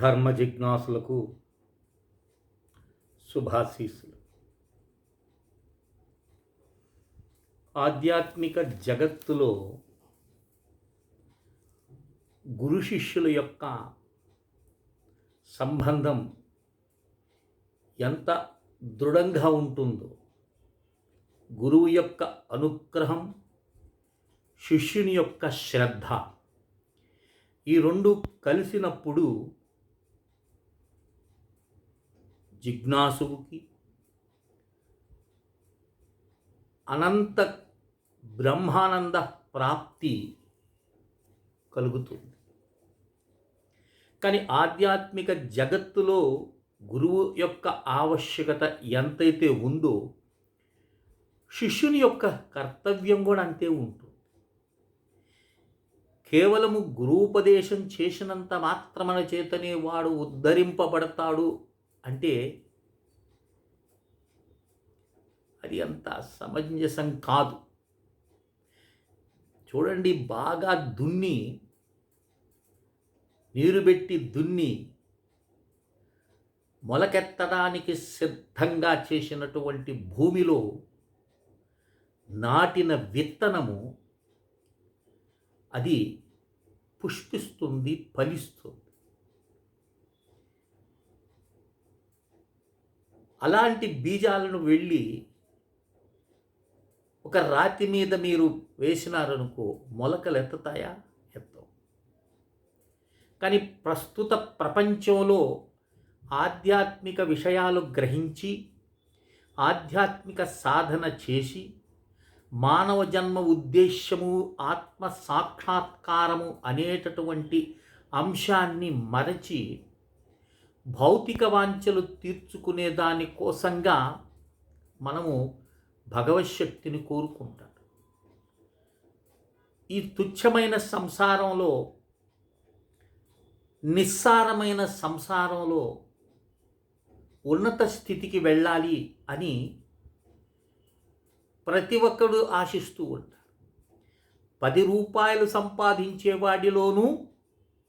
ధర్మ జిజ్ఞాసులకు శుభాశీస్సులు. ఆధ్యాత్మిక జగత్తులో గురు శిష్యుల యొక్క సంబంధం ఎంత దృఢంగా ఉంటుందో గురువు యొక్క అనుగ్రహం శిష్యుని యొక్క శ్రద్ధ ఈ రెండు కలిసినప్పుడు జిజ్ఞాసువుకి అనంత బ్రహ్మానంద ప్రాప్తి కలుగుతుంది. కానీ ఆధ్యాత్మిక జగత్తులో గురువు యొక్క ఆవశ్యకత ఎంతైతే ఉందో శిష్యుని యొక్క కర్తవ్యం కూడా అంతే ఉంటుంది. కేవలము గురూపదేశం చేసినంత మాత్రమన చేతనే వాడు ఉద్ధరింపబడతాడు అంటే అది అంత సమంజసం కాదు. చూడండి బాగా దున్ని నీరు పెట్టి దున్ని మొలకెత్తడానికి సిద్ధంగా చేసినటువంటి భూమిలో నాటిన విత్తనము అది పుష్పిస్తుంది ఫలిస్తుంది. అలాంటి బీజాలను వెళ్ళి ఒక రాతి మీద మీరు వేసినారనుకో మొలకలు ఎత్తుతాయా? ఎత్తవు. కానీ ప్రస్తుత ప్రపంచంలో ఆధ్యాత్మిక విషయాలు గ్రహించి ఆధ్యాత్మిక సాధన చేసి మానవ జన్మ ఉద్దేశ్యము ఆత్మ సాక్షాత్కారము అనేటటువంటి అంశాన్ని మరచి భౌతిక వాంఛలు తీర్చుకునే దాని కోసంగా మనము భగవశక్తిని కోరుకుంటాం. ఈ తుచ్చమైన సంసారంలో నిస్సారమైన సంసారంలో ఉన్నత స్థితికి వెళ్ళాలి అని ప్రతి ఒక్కడు ఆశిస్తూ ఉంటారు పది రూపాయలు సంపాదించే వాడిలోనూ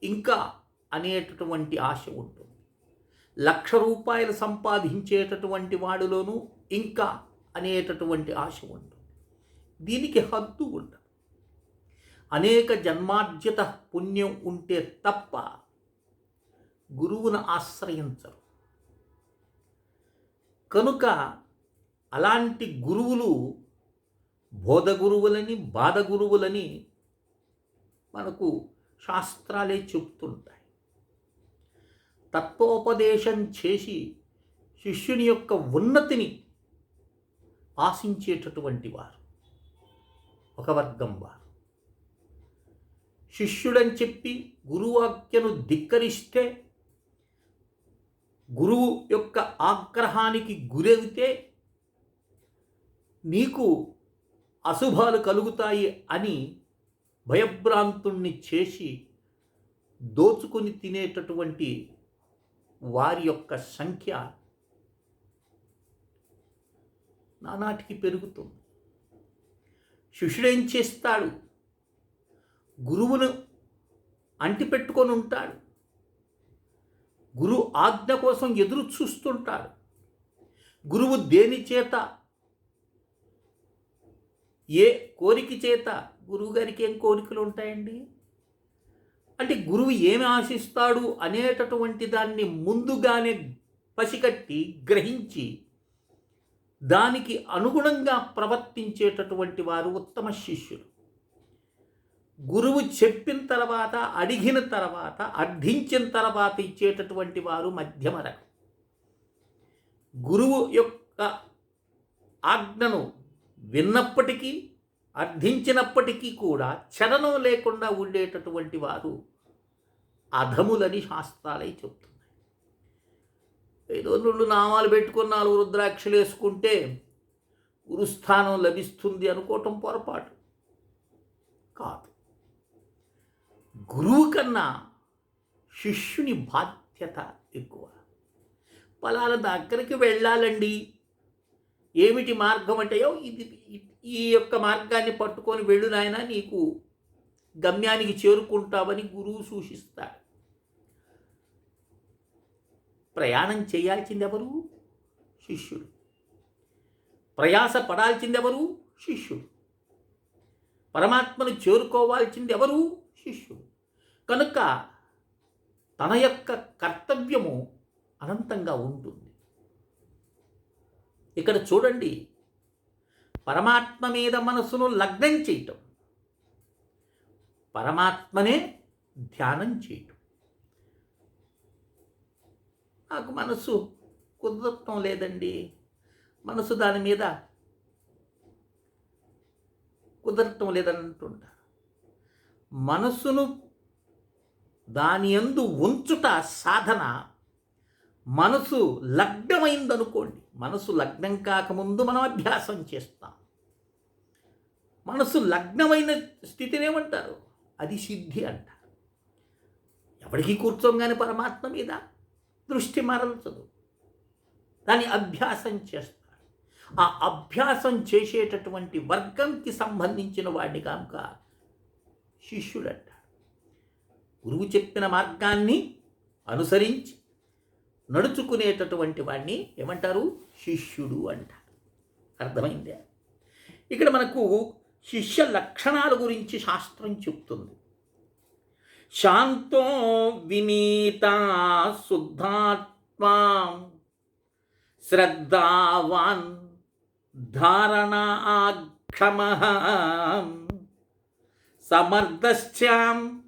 ఇంకా అనేటటువంటి ఆశ ఉంటుంది లక్ష రూపాయలు సంపాదించేటటువంటి వాడిలోనూ ఇంకా అనేటటువంటి ఆశ ఉండదు దీనికి హద్దు ఉండదు అనేక జన్మార్జిత పుణ్యం ఉంటే తప్ప గురువును ఆశ్రయించరు. కనుక అలాంటి గురువులు బోధ గురువులని బాధ గురువులని మనకు శాస్త్రాలే చెప్తుంటాయి తత్వోపదేశం చేసి శిష్యుని యొక్క ఉన్నతిని ఆశించేటటువంటి వారు. ఒక వర్గం వారు. శిష్యుడని చెప్పి గురువాక్యను ధిక్కరిస్తే గురువు యొక్క ఆగ్రహానికి గురవితే నీకు అశుభాలు కలుగుతాయి అని భయభ్రాంతుణ్ణి చేసి దోచుకొని తినేటటువంటి వారి యొక్క సంఖ్య నానాటికి పెరుగుతుంది. శిష్యుడేం చేస్తాడు? గురువును అంటిపెట్టుకొని ఉంటాడు. గురువు ఆజ్ఞ కోసం ఎదురు చూస్తుంటాడు. గురువు దేని చేత? ఏ కోరిక చేత? గురువుగారికి ఏం కోరికలు ఉంటాయండి? అంటే గురువు ఏమి ఆశిస్తాడు అనేటటువంటి దాన్ని ముందుగానే పసికట్టి గ్రహించి దానికి అనుగుణంగా ప్రవర్తించేటటువంటి వారు ఉత్తమ శిష్యులు. గురువు చెప్పిన తర్వాత అడిగిన తర్వాత అర్థించిన తర్వాత ఇచ్చేటటువంటి వారు మధ్యమ రకం గురువు యొక్క ఆజ్ఞను విన్నప్పటికీ అర్థించినప్పటికీ కూడా చలనం లేకుండా ఉండేటటువంటి వారు అధములని శాస్త్రాలై చెప్తున్నాయి. ఏదో రెండు నామాలు పెట్టుకుని నాలుగు రుద్రాక్షలు వేసుకుంటే గురుస్థానం లభిస్తుంది అనుకోవటం పొరపాటు. కాదు. గురువు కన్నా శిష్యుని బాధ్యత ఎక్కువ. పలానా దగ్గరికి వెళ్ళాలండి. ఏమిటి మార్గం అంటే ఇది ఈ యొక్క మార్గాన్ని పట్టుకొని వెళ్ళు నాయన నీకు గమ్యానికి చేరుకుంటావని గురువు సూచిస్తాడు. ప్రయాణం చేయాల్సింది ఎవరు శిష్యుడు. ప్రయాస పడాల్సింది ఎవరు శిష్యుడు. పరమాత్మను చేరుకోవాల్సింది ఎవరు శిష్యుడు. కనుక తన యొక్క కర్తవ్యము అనంతంగా ఉంటుంది. ఇక్కడ చూడండి పరమాత్మ మీద మనసును లగ్నం చేయటం. పరమాత్మనే ధ్యానం చేయటం. నాకు మనసు కుదరటం లేదండి. మనసు దాని మీద కుదరటం లేదని అంటుంటా మనసును దాని ఎందు ఉంచుట సాధన మనసు లగ్నమైందనుకోండి. మనసు లగ్నం కాకముందు మనం అభ్యాసం చేస్తాం. మనసు లగ్నమైన స్థితినేమంటారు? అది సిద్ధి అంటారు. ఎవరికి కూర్చోగానే పరమాత్మ మీద దృష్టి మరల్చదు. దాన్ని అభ్యాసం చేస్తారు. ఆ అభ్యాసం చేసేటటువంటి వర్గంకి సంబంధించిన వాడిని కనుక శిష్యుడంటాడు. గురువు చెప్పిన మార్గాన్ని అనుసరించి నడుచుకునేటటువంటి వాడిని ఏమంటారు? శిష్యుడు అంటారు. అర్థమైందే? ఇక్కడ మనకు శిష్య లక్షణాల గురించి శాస్త్రం చెప్తుంది. శాంతో వినీత శుద్ధాత్మా శ్రద్ధావాన్ ధారణాక్షమ సమర్థశ్చాం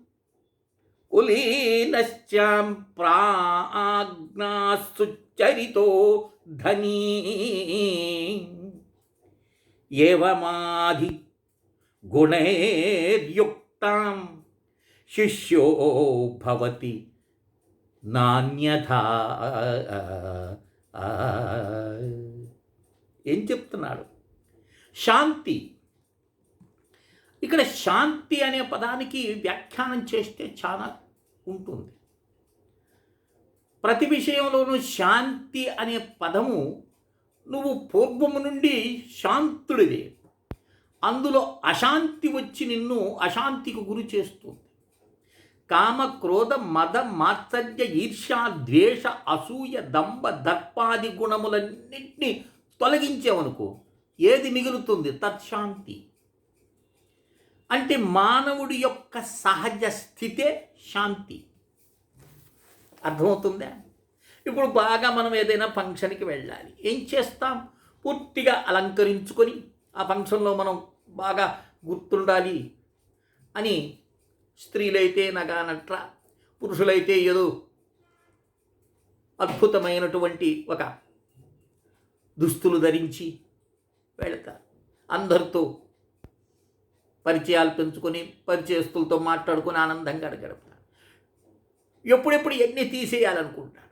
కులీనశ్చాం ప్రాజ్ఞాసుచరితో ధనీ. ఏవమాధి గుణైర్యుక్తాం శిష్యో భవతి నాణ్యథా ఏం చెప్తున్నాడు? శాంతి. ఇక్కడ శాంతి అనే పదానికి వ్యాఖ్యానం చేస్తే చాలా ఉంటుంది. ప్రతి విషయంలోనూ శాంతి అనే పదము నువ్వు పూర్వము నుండి శాంతుడివే. అందులో అశాంతి వచ్చి నిన్ను అశాంతికి గురి చేస్తుంది. కామ క్రోధ మద మాత్సర్య ఈర్ష్య ద్వేష అసూయ దంభ దర్పాది గుణములన్నింటినీ తొలగించేవనుకో ఏది మిగులుతుంది? తత్శాంతి. అంటే మానవుడి యొక్క సహజ స్థితే శాంతి. అర్థమవుతుందా? ఇప్పుడు బాగా మనం ఏదైనా ఫంక్షన్కి వెళ్ళాలి. ఏం చేస్తాం? పూర్తిగా అలంకరించుకొని ఆ ఫంక్షన్లో మనం బాగా గుర్తుండాలి అని స్త్రీలైతే నగానట్ర పురుషులైతే ఏదో అద్భుతమైనటువంటి ఒక దుస్తులు ధరించి వెళతారు. అందరితో పరిచయాలు పెంచుకొని పరిచయస్తులతో మాట్లాడుకొని ఆనందంగా గడపతారు. ఎప్పుడెప్పుడు ఎన్ని తీసేయాలనుకుంటారు?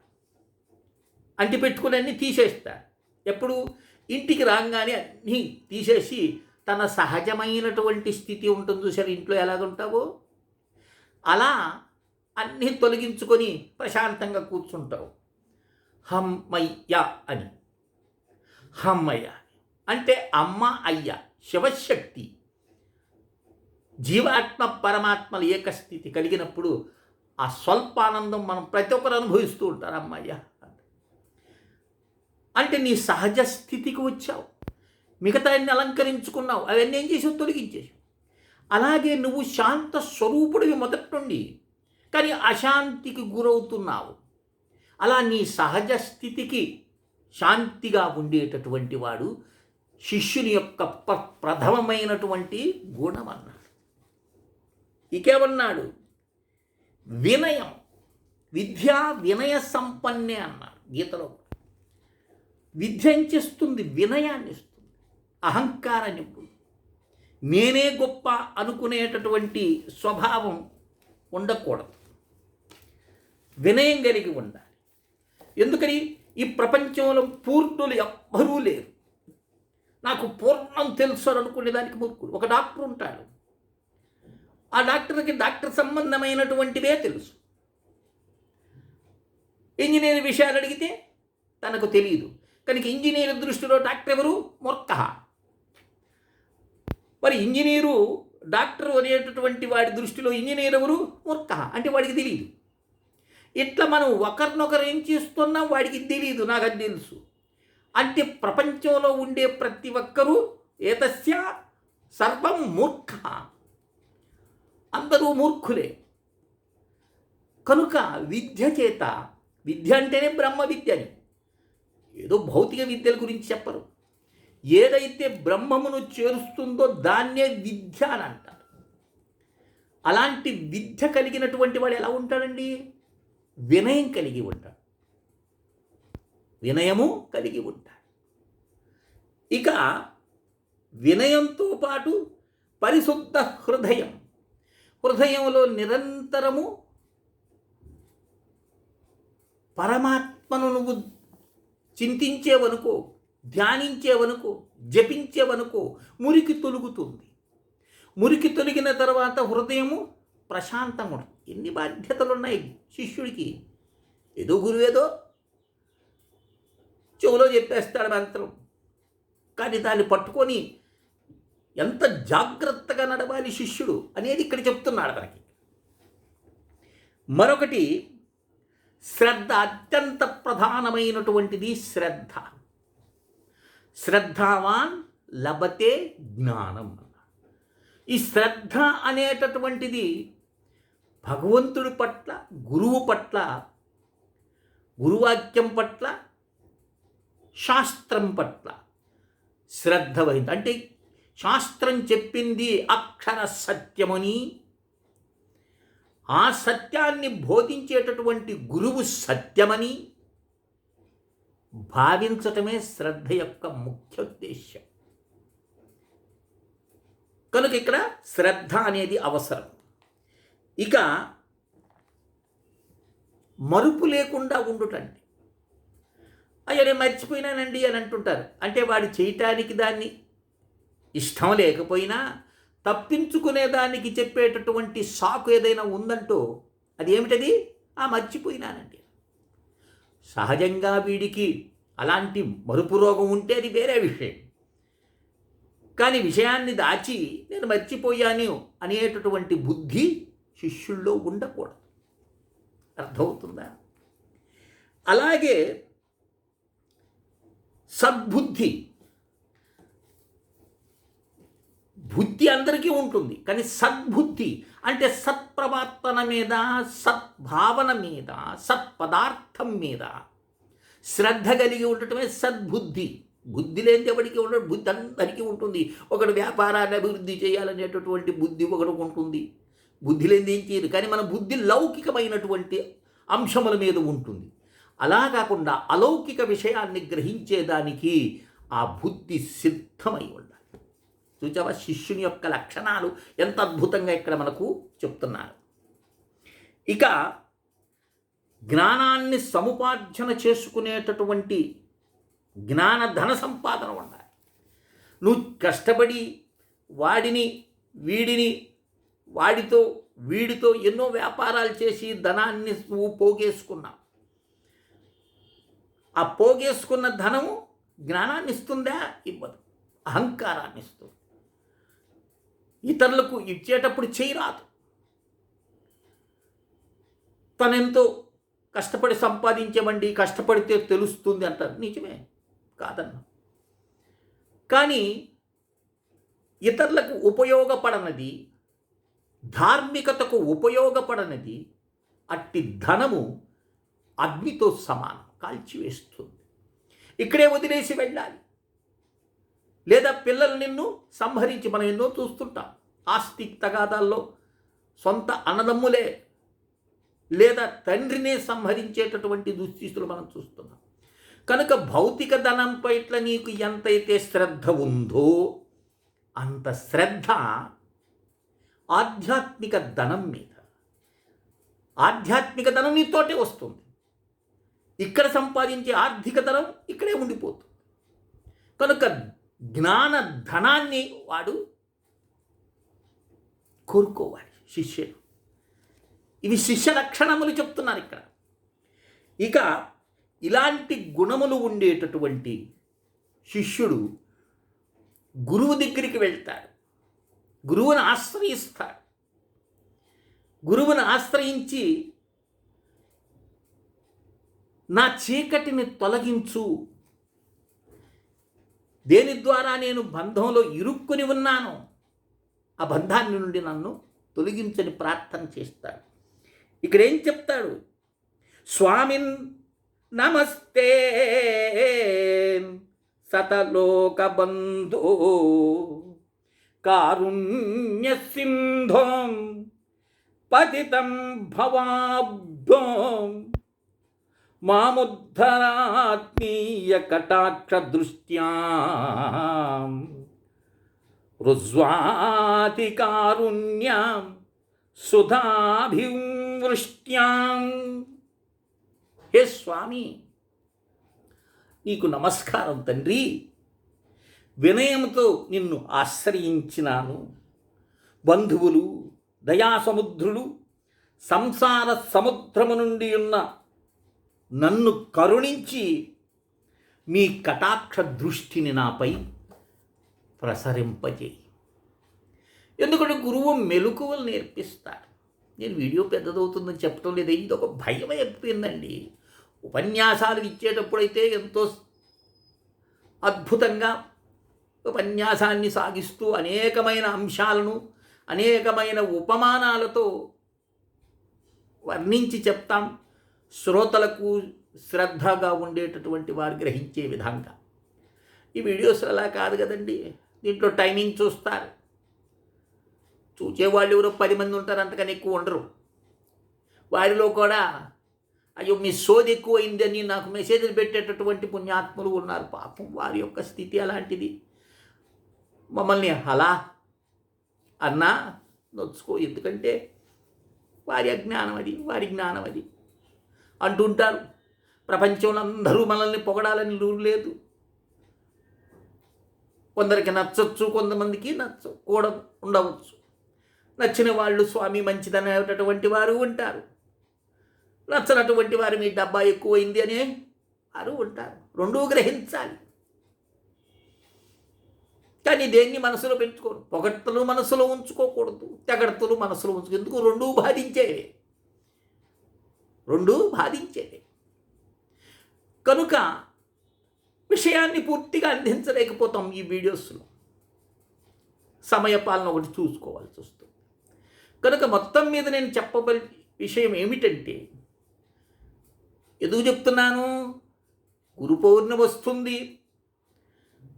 అంటి పెట్టుకుని అన్నీ తీసేస్తారు. ఎప్పుడు ఇంటికి రాగానే అన్నీ తీసేసి తన సహజమైనటువంటి స్థితి ఉంటుంది చూసారు ఇంట్లో ఎలాగుంటావో? అలా అన్నీ తొలగించుకొని ప్రశాంతంగా కూర్చుంటావు. హమ్మయ్య అని. హమ్మయ్య. అంటే అమ్మ అయ్య శివశక్తి. జీవాత్మ పరమాత్మల ఏకస్థితి కలిగినప్పుడు ఆ స్వల్పానందం మనం ప్రతి ఒక్కరు అనుభవిస్తూ ఉంటారు. అమ్మయ్య. అంటే నీ సహజ స్థితికి వచ్చావు. మిగతా అన్ని అలంకరించుకున్నావు. అవన్నీ ఏం చేసావు? తొలగించేసావు. అలాగే నువ్వు శాంత స్వరూపుడివి మొదటి నుండి. కానీ అశాంతికి గురవుతున్నావు. అలా నీ సహజ స్థితికి శాంతిగా ఉండేటటువంటి వాడు శిష్యుని యొక్క ప్రథమమైనటువంటి గుణం అన్నాడు ఇకేమన్నాడు? వినయం. విద్యా వినయ సంపన్నే అన్నాడు గీతలో విధ్వంసిస్తుంది వినయాన్ని ఇస్తుంది అహంకారాన్ని నేనే గొప్ప అనుకునేటటువంటి స్వభావం ఉండకూడదు. వినయం కలిగి ఉండాలి. ఎందుకని? ఈ ప్రపంచంలో పూర్ణులు ఎవ్వరూ లేరు. నాకు పూర్ణం తెలుసు అని అనుకునే దానికి మూర్ఖుడు. ఒక డాక్టర్ ఉంటాడు. ఆ డాక్టర్కి డాక్టర్ సంబంధమైనటువంటివే తెలుసు. ఇంజనీరింగ్ విషయాలు అడిగితే తనకు తెలియదు కనుక ఇంజనీర్ దృష్టిలో డాక్టర్ ఎవరు? మూర్ఖ మరి ఇంజనీరు డాక్టర్ అనేటటువంటి వాడి దృష్టిలో ఇంజనీర్ ఎవరు? మూర్ఖ అంటే వాడికి తెలియదు ఇట్లా మనం ఒకరినొకరు ఏం చేస్తున్నాం వాడికి తెలియదు నాకు అది తెలుసు. అంటే ప్రపంచంలో ఉండే ప్రతి ఒక్కరూ ఏతస్య సర్వం మూర్ఖ అందరూ మూర్ఖులే. కనుక విద్య చేత విద్య అంటేనే బ్రహ్మ విద్యని. ఏదో భౌతిక విద్యల గురించి చెప్పరు. ఏదైతే బ్రహ్మమును చేరుస్తుందో దాన్నే విద్య అని అంటారు. అలాంటి విద్య కలిగినటువంటి వాడు ఎలా ఉంటాడండి? వినయం కలిగి ఉంటాడు. వినయము కలిగి ఉంటాడు. ఇక వినయంతో పాటు పరిశుద్ధ హృదయం. హృదయంలో నిరంతరము పరమాత్మను నువ్వు చింతించేవనుకో ధ్యానించేవనుకో జపించేవనుకో మురికి తొలుగుతుంది. మురికి తొలగిన తర్వాత హృదయము ప్రశాంతంగా ఎన్ని బాధ్యతలు ఉన్నాయి శిష్యుడికి? ఏదో గురువేదో చెవులో చెప్పేస్తాడు మంత్రం. కానీ దాన్ని పట్టుకొని ఎంత జాగ్రత్తగా నడవాలి శిష్యుడు అనేది ఇక్కడ చెప్తున్నాడు మనకి. మరొకటి శ్రద్ధ అత్యంత ప్రధానమైనటువంటిది శ్రద్ధ. శ్రద్ధావాన్ లభతే జ్ఞానం ఈ శ్రద్ధ అనేటటువంటిది భగవంతుడి పట్ల గురువు పట్ల గురువాక్యం పట్ల శాస్త్రం పట్ల శ్రద్ధ వహింది. అంటే శాస్త్రం చెప్పింది అక్షర సత్యమని ఆ సత్యాన్ని బోధించేటటువంటి గురువు సత్యమని భావించటమే శ్రద్ధ యొక్క ముఖ్య ఉద్దేశ్యం. కనుక ఇక్కడ శ్రద్ధ అనేది అవసరం. ఇక మరుపు లేకుండా ఉండుటండి. అయ్యా నేను మర్చిపోయినానండి అని అంటుంటారు. అంటే వాడు చేయటానికి దాన్ని ఇష్టం లేకపోయినా తప్పించుకునే దానికి చెప్పేటటువంటి షాకు ఏదైనా ఉందంటూ అది ఏమిటది? ఆ మర్చిపోయినానండి. సహజంగా వీడికి అలాంటి మరుపు రోగం ఉంటే అది వేరే విషయం. కానీ విషయాన్ని దాచి నేను మర్చిపోయాను అనేటటువంటి బుద్ధి శిష్యుల్లో ఉండకూడదు. అర్థమవుతుందా? అలాగే సద్బుద్ధి బుద్ధి అందరికీ ఉంటుంది కానీ సద్బుద్ధి అంటే సత్ప్రవర్తన మీద సద్భావన మీద సత్పదార్థం మీద. శ్రద్ధ కలిగి ఉండటమే సద్బుద్ధి. బుద్ధి లేని ఎవరికి ఉండదు బుద్ధి అందరికీ ఉంటుంది. ఒకడు వ్యాపారాన్ని అభివృద్ధి చేయాలనేటటువంటి బుద్ధి ఒకడు ఉంటుంది. బుద్ధి లేని ఏం చేయరు కానీ మన బుద్ధి లౌకికమైనటువంటి అంశముల మీద ఉంటుంది. అలా కాకుండా అలౌకిక విషయాన్ని గ్రహించేదానికి ఆ బుద్ధి సిద్ధమై ఉండాలి. చూచావా శిష్యుని యొక్క లక్షణాలు ఎంత అద్భుతంగా ఇక్కడ మనకు చెప్తున్నారు. ఇక జ్ఞానాన్ని సముపార్జన చేసుకునేటటువంటి జ్ఞాన ధన సంపాదన ఉండాలి. నువ్వు కష్టపడి వాడిని వీడిని వాడితో వీడితో ఎన్నో వ్యాపారాలు చేసి ధనాన్ని నువ్వు పోగేసుకున్నావు. ఆ పోగేసుకున్న ధనము జ్ఞానాన్ని ఇస్తుందా ఇవ్వదు. అహంకారాన్ని ఇస్తుంది ఇతరులకు ఇచ్చేటప్పుడు చేయరాదు. తనెంతో కష్టపడి సంపాదించమండి కష్టపడితే తెలుస్తుంది అంటారు. నిజమే కాదన్న. కానీ ఇతరులకు ఉపయోగపడనది ధార్మికతకు ఉపయోగపడనది అట్టి ధనము అగ్నితో సమానం కాల్చివేస్తుంది. ఇక్కడే వదిలేసి వెళ్ళాలి. లేదా పిల్లలు నిన్ను సంహరించి మనం ఎన్నో చూస్తుంటాం. ఆస్తి తగాదాల్లో సొంత అన్నదమ్ములే లేదా తండ్రినే సంహరించేటటువంటి దుస్థితులు మనం చూస్తున్నాం. కనుక భౌతిక ధనం పట్ల నీకు ఎంతైతే శ్రద్ధ ఉందో అంత శ్రద్ధ ఆధ్యాత్మిక ధనం మీద. ఆధ్యాత్మిక ధనం నీతోటే వస్తుంది. ఇక్కడ సంపాదించే ఆర్థిక ధనం ఇక్కడే ఉండిపోతుంది. కనుక జ్ఞాన ధనాన్ని వాడు కోరుకోవాలి శిష్యులు. ఇవి శిష్య లక్షణములు చెప్తున్నారు ఇక్కడ. ఇక ఇలాంటి గుణములు ఉండేటటువంటి శిష్యుడు గురువు దగ్గరికి వెళ్తాడు. గురువుని ఆశ్రయిస్తాడు. గురువుని ఆశ్రయించి నా చీకటిని తొలగించు. దేని ద్వారా నేను బంధంలో ఇరుక్కుని ఉన్నాను ఆ బంధాన్ని నుండి నన్ను తొలగించని ప్రార్థన చేస్తాడు. ఇక్కడ ఏం చెప్తాడు? స్వామిన్ నమస్తే. సతలోకబంధో కారుణ్య సింధోం. పతితం భవాబ్ధోం. మాముద్ధరాత్మీయ కటాక్ష దృష్ట్యా. రుజ్వాతి కారుణ్యాం సుధాభివృష్ట్యాం హే స్వామి నీకు నమస్కారం తండ్రి. వినయంతో నిన్ను ఆశ్రయించినాను. బంధువులు దయాసముద్రులు సంసార సముద్రము నుండి ఉన్న నన్ను కరుణించి మీ కటాక్ష దృష్టిని నాపై ప్రసరింపజేయి. ఎందుకంటే గురువు మెలకువలు నేర్పిస్తారు నేను వీడియో పెద్దదవుతుందని చెప్పడం లేదు ఇది ఒక భయం అయిపోయిందండి. ఉపన్యాసాలు ఇచ్చేటప్పుడైతే ఎంతో అద్భుతంగా ఉపన్యాసాన్ని సాగిస్తూ అనేకమైన అంశాలను అనేకమైన ఉపమానాలతో వర్ణించి చెప్తాం. శ్రోతలకు శ్రద్ధగా ఉండేటటువంటి వారు గ్రహించే విధంగా. ఈ వీడియోస్ అలా కాదు కదండి. దీంట్లో టైమింగ్ చూస్తారు. చూచేవాళ్ళు ఎవరో పది మంది ఉంటారు అంతకని ఎక్కువ ఉండరు. వారిలో కూడా అయ్యో మీ సోది ఎక్కువైందని నాకు మెసేజ్లు పెట్టేటటువంటి పుణ్యాత్ములు ఉన్నారు. పాపం వారి యొక్క స్థితి అలాంటిది. మమ్మల్ని అలా అన్నా నొచ్చుకో. ఎందుకంటే వారి అజ్ఞానం అది వారి జ్ఞానం అది. అంటుంటారు. ప్రపంచంలో అందరూ మనల్ని పొగడాలని రూలు లేదు. కొందరికి నచ్చచ్చు కొంతమందికి నచ్చ కూడా ఉండవచ్చు. నచ్చిన వాళ్ళు స్వామి మంచిదనేటటువంటి వారు ఉంటారు. నచ్చనటువంటి వారు మీ డబ్బా ఎక్కువైంది అనే వారు ఉంటారు. రెండూ గ్రహించాలి. కానీ దేన్ని మనసులో పెంచుకోరు? పొగడ్తలు మనసులో ఉంచుకోకూడదు. తెగడతలు మనసులో ఉంచుకో ఎందుకు? రెండూ బాధించేవే. రెండూ బాధించేవే. కనుక విషయాన్ని పూర్తిగా అందించలేకపోతాం ఈ వీడియోస్లో. సమయపాలన ఒకటి చూసుకోవాల్సి వస్తుంది. కనుక మొత్తం మీద నేను చెప్పబడి విషయం ఏమిటంటే ఎందుకు చెప్తున్నాను? గురు పౌర్ణమి వస్తుంది.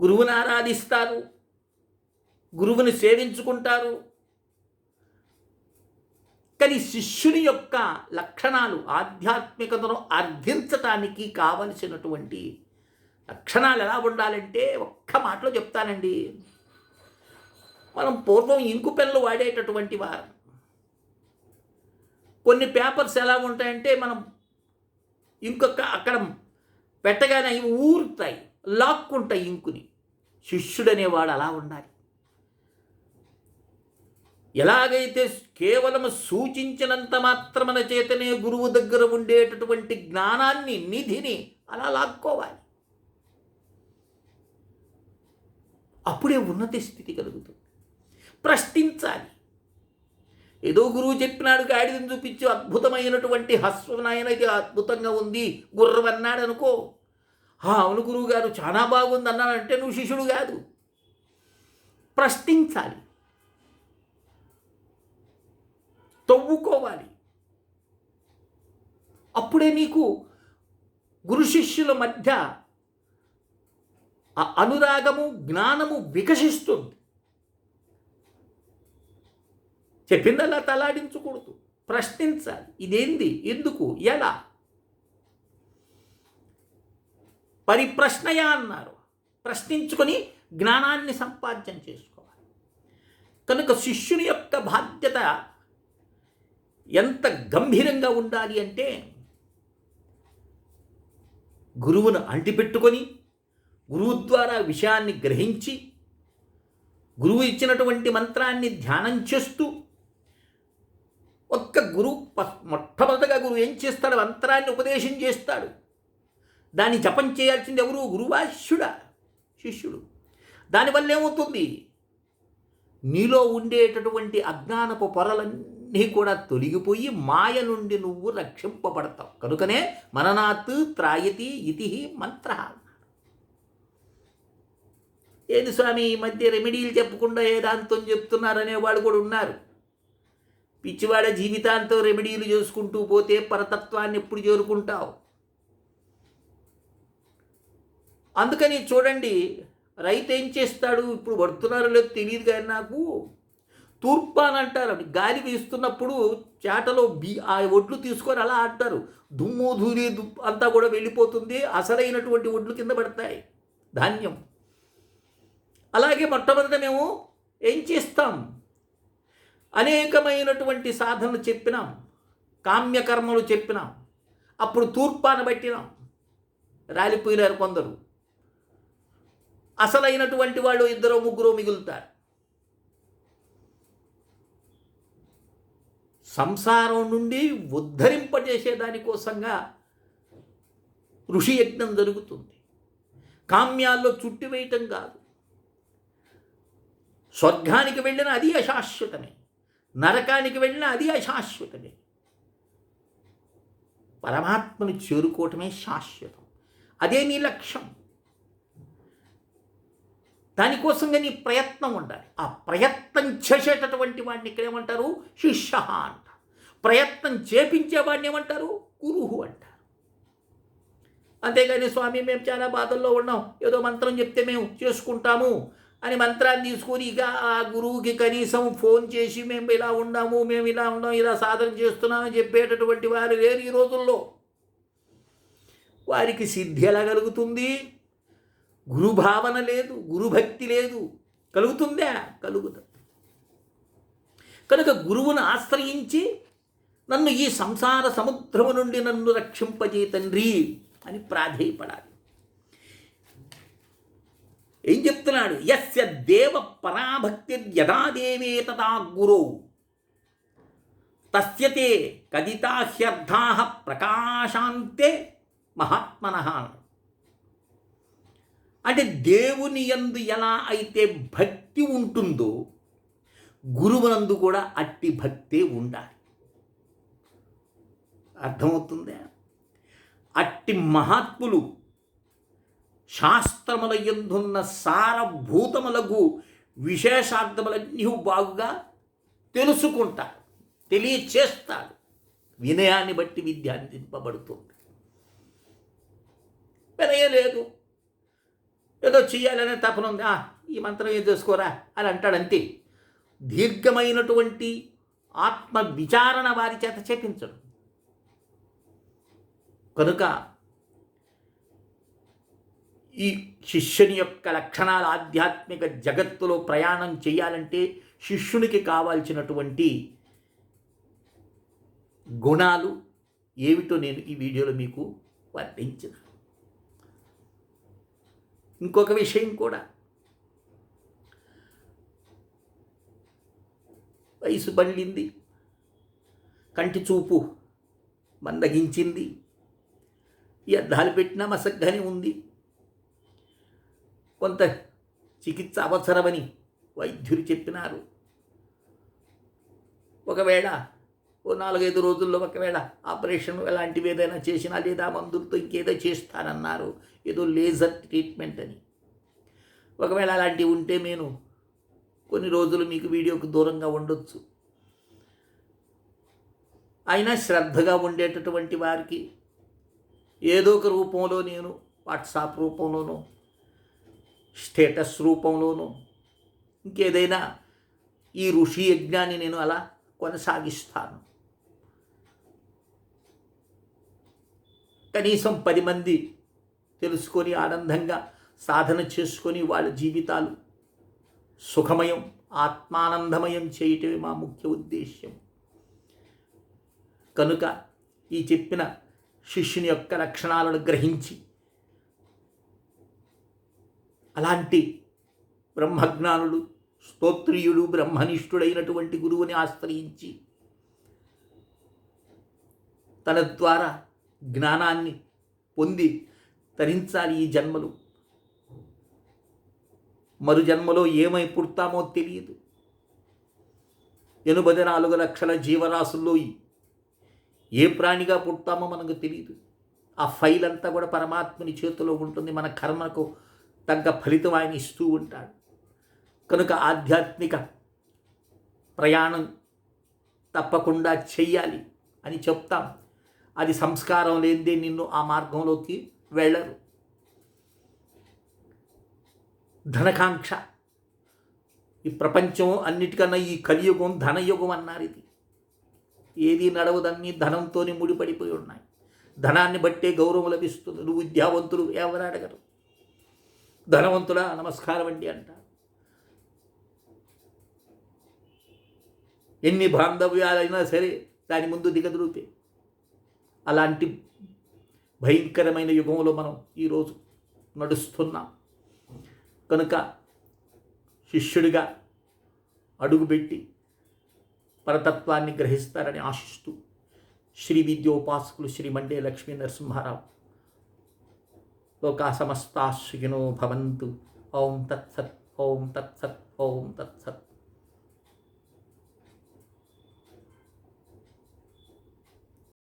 గురువుని ఆరాధిస్తారు. గురువుని సేవించుకుంటారు. కానీ శిష్యుని యొక్క లక్షణాలు ఆధ్యాత్మికతను అర్థించటానికి కావలసినటువంటి లక్షణాలు ఎలా ఉండాలంటే ఒక్క మాటలో చెప్తానండి. మనం పూర్వం ఇంకు పెన్నులు వాడేటటువంటి వారు కొన్ని పేపర్స్ ఎలా ఉంటాయంటే మనం ఇంకొక అక్కడ పెట్టగానే అవి ఊరుతాయి లాక్కుంటాయి ఇంకుని. శిష్యుడు అనేవాడు అలా ఉండాలి. ఎలాగైతే కేవలం సూచించినంత మాత్రమన చేతనే గురువు దగ్గర ఉండేటటువంటి జ్ఞానాన్ని నిధిని అలా లాక్కోవాలి. అప్పుడే ఉన్నత స్థితి కలుగుతుంది. ప్రశ్నించాలి. ఏదో గురువు చెప్పినాడు గాడిదని చూపించి అద్భుతమైనటువంటి హస్వనాయన ఇది అద్భుతంగా ఉంది గుర్రం అన్నాడు అనుకో. అవును గురువు గారు చాలా బాగుంది అన్నాడంటే నువ్వు శిష్యుడు కాదు. ప్రశ్నించాలి. తవ్వుకోవాలి. అప్పుడే నీకు గురు శిష్యుల మధ్య ఆ అనురాగము జ్ఞానము వికసిస్తుంది. చెప్పిందల్లా తలాడించకూడదు. ప్రశ్నించాలి. ఇదేంది? ఎందుకు? ఎలా? పరిప్రశ్నయ అన్నారు. ప్రశ్నించుకొని జ్ఞానాన్ని సంపాద్యం చేసుకోవాలి. కనుక శిష్యుని యొక్క బాధ్యత ఎంత గంభీరంగా ఉండాలి అంటే గురువును అంటిపెట్టుకొని గురువు ద్వారా విషయాన్ని గ్రహించి గురువు ఇచ్చినటువంటి మంత్రాన్ని ధ్యానం చేస్తూ ఒక్క గురువు ప- మొట్టమొదటగా గురువు ఏం చేస్తాడు? మంత్రాన్ని ఉపదేశం చేస్తాడు. దాన్ని జపం చేయాల్సింది ఎవరు? గురువా శిష్యుడా. శిష్యుడు దానివల్ల ఏమవుతుంది? నీలో ఉండేటటువంటి అజ్ఞానపు పొరలన్నీ కూడా తొలగిపోయి మాయ నుండి నువ్వు రక్షింపబడతావు. కనుకనే మననాత్ త్రాయతి ఇతి మంత్ర. ఏది స్వామి ఈ మధ్య రెమెడీలు చెప్పకుండా ఏదాంతం చెప్తున్నారనే వాళ్ళు కూడా ఉన్నారు. పిచ్చివాడ జీవితాంతం రెమెడీలు చేసుకుంటూ పోతే పరతత్వాన్ని ఎప్పుడు చేరుకుంటావు? అందుకని చూడండి రైతు ఏం చేస్తాడు? ఇప్పుడు పడుతున్నారో లేదో తెలియదు కానీ నాకు తూర్పాన్ అంటారు. అది గాలి వీస్తున్నప్పుడు చేటలో బి ఆ ఒడ్లు తీసుకొని అలా ఆడతారు దుమ్ము ధూళి దుప్ అంతా కూడా వెళ్ళిపోతుంది. అసలైనటువంటి ఒడ్లు కింద పడతాయి. ధాన్యం. అలాగే మొట్టమొదట మేము ఏం చేస్తాం? అనేకమైనటువంటి సాధనలు చెప్పినాం. కామ్యకర్మలు చెప్పినాం. అప్పుడు తూర్పాన పట్టినాం. రాలిపోయినారు కొందరు. అసలైనటువంటి వాళ్ళు ఇద్దరు ముగ్గురు మిగులుతారు. సంసారం నుండి ఉద్ధరింపజేసే దానికోసంగా ఋషి యజ్ఞం జరుగుతుంది. కామ్యాల్లో చుట్టివేయటం కాదు. స్వర్గానికి వెళ్ళిన అది అశాశ్వతమే నరకానికి వెళ్ళిన అది అశాశ్వతమే పరమాత్మను చేరుకోవటమే శాశ్వతం. అదే నీ లక్ష్యం. దానికోసంగా నీ ప్రయత్నం ఉండాలి. ఆ ప్రయత్నం చేసేటటువంటి వాడిని ఇక్కడ ఏమంటారు? శిష్య అంట ప్రయత్నం చేపించే వాడిని ఏమంటారు? గురువు అంటారు. అంతేగాని స్వామి మేము చాలా బాధల్లో ఉన్నాం. ఏదో మంత్రం చెప్తే మేము చేసుకుంటాము. అని మంత్రాన్ని తీసుకొని ఇక ఆ గురువుకి కనీసం ఫోన్ చేసి మేము ఇలా ఉన్నాము మేము ఇలా ఉన్నాం ఇలా సాధన చేస్తున్నామని చెప్పేటటువంటి వారు లేరు ఈ రోజుల్లో. వారికి సిద్ధి ఎలా కలుగుతుంది? గురుభావన లేదు గురుభక్తి లేదు. కలుగుతుందా? కలుగుతుంది. కనుక గురువును ఆశ్రయించి నన్ను ఈ సంసార సముద్రము నుండి నన్ను రక్షింపజే తండ్రి అని ప్రాధేయపడాలి. ఏం చెప్తున్నాడు? యస్య దేవ పరాభక్తి యథాదేవే తదా గురో. తస్యతే కదితాహ్యర్థా ప్రకాశాంతే మహాత్మన. అంటే దేవుని యందు ఎలా అయితే భక్తి ఉంటుందో గురువునందు కూడా అట్టి భక్తే ఉండాలి. అర్థమవుతుందా? అట్టి మహాత్ములు శాస్త్రముల ఎందున్న సారభూతములకు విశేషార్థములన్నీ బాగుగా తెలుసుకుంటాడు తెలియచేస్తాడు వినయాన్ని బట్టి విద్య అందింపబడుతుంది. వినయలేదు. ఏదో చెయ్యాలనే తపన ఉంది. ఈ మంత్రం ఏం చేసుకోరా అని అంటాడంతే దీర్ఘమైనటువంటి ఆత్మ విచారణ వారి చేత చేపించడం. కనుక ఈ శిష్యుని యొక్క లక్షణాలు ఆధ్యాత్మిక జగత్తులో ప్రయాణం చేయాలంటే శిష్యునికి కావాల్సినటువంటి గుణాలు ఏమిటో నేను ఈ వీడియోలో మీకు వర్ణించిన. ఇంకొక విషయం కూడా. వయసు బండింది కంటి చూపు మందగించింది. ఈ అద్దాలు పెట్టినా మసగ్గానే ఉంది. కొంత చికిత్స అవసరమని వైద్యులు చెప్పినారు. ఒకవేళ ఓ నాలుగైదు రోజుల్లో ఒకవేళ ఆపరేషన్ అలాంటివి ఏదైనా చేసినా లేదా మందులతో ఇంకేదో చేస్తానన్నారు. ఏదో లేజర్ ట్రీట్మెంట్ అని. ఒకవేళ అలాంటివి ఉంటే నేను కొన్ని రోజులు మీకు వీడియోకు దూరంగా ఉండొచ్చు. అయినా శ్రద్ధగా ఉండేటటువంటి వారికి ఏదో ఒక రూపంలో నేను వాట్సాప్ రూపంలోనో స్టేటస్ రూపంలోనూ ఇంకేదైనా ఈ ఋషి యజ్ఞాన్ని నేను అలా కొనసాగిస్తాను. కనీసం పది మంది తెలుసుకొని ఆనందంగా సాధన చేసుకొని వాళ్ళ జీవితాలు సుఖమయం ఆత్మానందమయం చేయటమే మా ముఖ్య ఉద్దేశ్యం. కనుక ఈ చెప్పిన శిష్యుని యొక్క లక్షణాలను గ్రహించి అలాంటి బ్రహ్మజ్ఞానుడు స్తోత్రియుడు బ్రహ్మనిష్ఠుడైనటువంటి గురువుని ఆశ్రయించి తన ద్వారా జ్ఞానాన్ని పొంది తరించాలి ఈ జన్మలు. మరు జన్మలో ఏమై పుడతామో తెలియదు. ఎనభై నాలుగు లక్షల జీవరాశుల్లో ఏ ప్రాణిగా పుట్టామో మనకు తెలియదు ఆ ఫైల్ అంతా కూడా పరమాత్మని చేతిలో ఉంటుంది. మన కర్మకు తగ్గ ఫలితం ఆయన ఇస్తూ ఉంటాడు. కనుక ఆధ్యాత్మిక ప్రయాణం తప్పకుండా చెయ్యాలి అని చెప్తాం. అది సంస్కారం లేనిదే నిన్ను ఆ మార్గంలోకి వెళ్ళరు. ధనకాంక్ష. ఈ ప్రపంచం అన్నిటికన్నా ఈ కలియుగం ధనయుగం అన్నారు ఇది. ఏది నడవదన్నీ ధనంతోనే ముడిపడిపోయి ఉన్నాయి. ధనాన్ని బట్టే గౌరవం లభిస్తుంది. నువ్వు విద్యావంతులు ఎవరు అడగరు. ధనవంతుడా నమస్కారం అండి అంట. ఎన్ని బాంధవ్యాలైనా సరే దాని ముందు దిగదురుపే. అలాంటి భయంకరమైన యుగంలో మనం ఈరోజు నడుస్తున్నాం. కనుక శిష్యుడిగా అడుగుపెట్టి పరతత్వాన్ని గ్రహిస్తారని ఆశిస్తూ శ్రీ విద్యోపాసకులు శ్రీ మండే లక్ష్మీ నరసింహారావు లోకా సమస్తా భవంతు. ఓం తత్సత్ ఓం తత్సత్ ఓం తత్సత్.